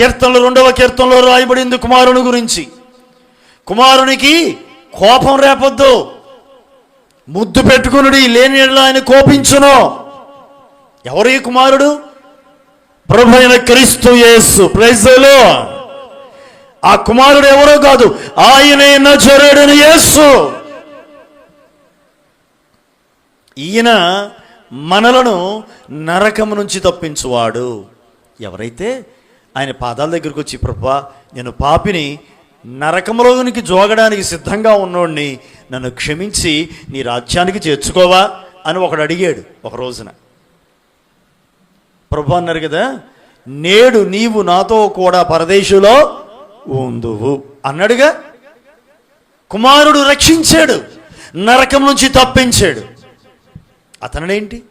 కీర్తనలు రెండవ కీర్తనలో రాయబడింది కుమారుని గురించి. కుమారునికి కోపం రేపొద్దు. ముద్దు పెట్టుకునుడి లేని ఆయన కోపించును. ఎవరు ఈ కుమారుడు? ప్రభు అయిన క్రీస్తు యేసు. ప్రైజలో ఆ కుమారుడు ఎవరో కాదు ఆయనే నజరేడని యేసు. ఈయన మనలను నరకము నుంచి తప్పించువాడు. ఎవరైతే ఆయన పాదాల దగ్గరికి వచ్చి ప్రభా నేను పాపిని నరకంలోనికి జోగడానికి సిద్ధంగా ఉన్నోడిని నన్ను క్షమించి నీ రాజ్యానికి చేర్చుకోవా? అని ఒకడు అడిగాడు ఒక రోజున. ప్రభు అన్నారు కదా నేడు నీవు నాతో కూడా పరదేశులో ఉందువు. అన్నాడుగా కుమారుడు రక్షించాడు నరకం నుంచి తప్పించాడు. అతనుడేంటి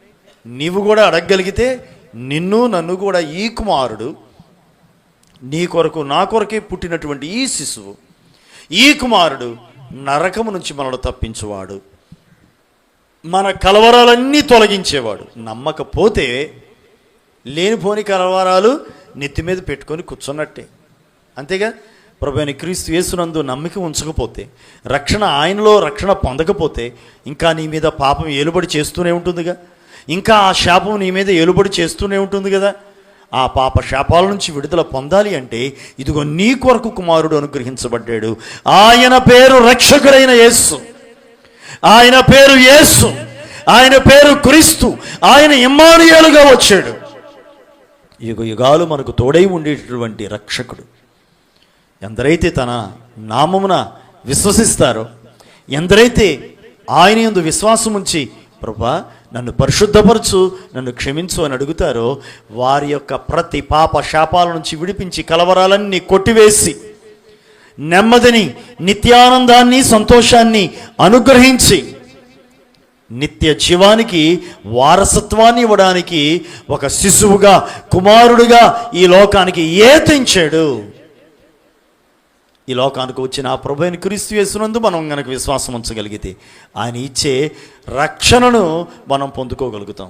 నీవు కూడా అడగగలిగితే నిన్ను నన్ను కూడా ఈ కుమారుడు నీ కొరకు నా కొరకే పుట్టినటువంటి ఈ శిశువు ఈ కుమారుడు నరకము నుంచి మనల్ని తప్పించువాడు. మన కలవరాలన్నీ తొలగించేవాడు. నమ్మకపోతే లేనిపోని కలవరాలు నెత్తి మీద పెట్టుకొని కూర్చున్నట్టే. అంతేగా? ప్రభుని క్రీస్తు యేసునందు నమ్మిక ఉంచకపోతే రక్షణ ఆయనలో రక్షణ పొందకపోతే ఇంకా నీ మీద పాపం ఏలుబడి చేస్తూనే ఉంటుందిగా? ఇంకా ఆ శాపం నీ మీద ఏలుబడి చేస్తూనే ఉంటుంది కదా ఆ పాప శాపాల నుంచి విడుదల పొందాలి అంటే ఇదిగో నీ కొరకు కుమారుడు అనుగ్రహించబడ్డాడు. ఆయన పేరు రక్షకుడైన యేసు. ఆయన పేరు యేసు. ఆయన పేరు క్రీస్తు. ఆయన ఇమ్మానుయేలుగా వచ్చాడు. యుగ యుగాలు మనకు తోడై ఉండేటటువంటి రక్షకుడు. ఎందరైతే తన నామమున విశ్వసిస్తారో ఎందరైతే ఆయన యందు విశ్వాసం ఉంచి ప్రభా నన్ను పరిశుద్ధపరచు నన్ను క్షమించు అని అడుగుతారో వారి యొక్క ప్రతి పాప శాపాల నుంచి విడిపించి కలవరాలన్నీ కొట్టివేసి నెమ్మదిని నిత్యానందాన్ని సంతోషాన్ని అనుగ్రహించి నిత్య జీవానికి వారసత్వాన్ని ఇవ్వడానికి ఒక శిశువుగా కుమారుడుగా ఈ లోకానికి ఏతించాడు ఈ లోకానికి వచ్చిన ఆ ప్రభు అయిన క్రీస్తు వేసినందు మనం కనుక విశ్వాసం ఉంచగలిగితే ఆయన ఇచ్చే రక్షణను మనం పొందుకోగలుగుతాం.